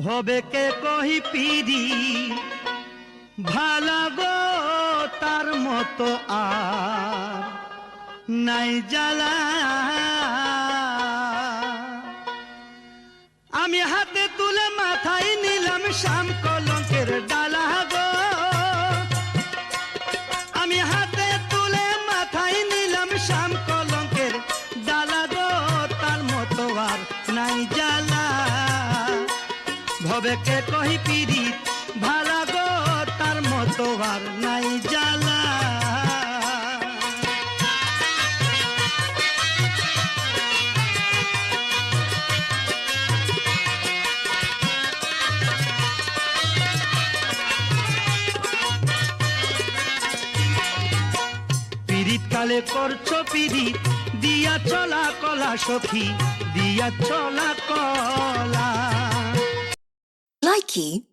ভবেকে কহি পিরি ভালা গো তার মতো আর নাই জ্বালা। আমি হাতে তুলে মাথায় নিলাম শাম কলঙ্কের ডালা গো। আমি হাতে তুলে মাথায় নিলাম শাম কলঙ্কের ডালা গো। তার মতো আর নাই জ্বালা। ভবেকে কহি পিরিত ভালা গো, তার মতো আর নাই পিরিত কালে করছ পিরিত দিয়া চলা কলা সখী, দিয়া চলা কলা। Nike.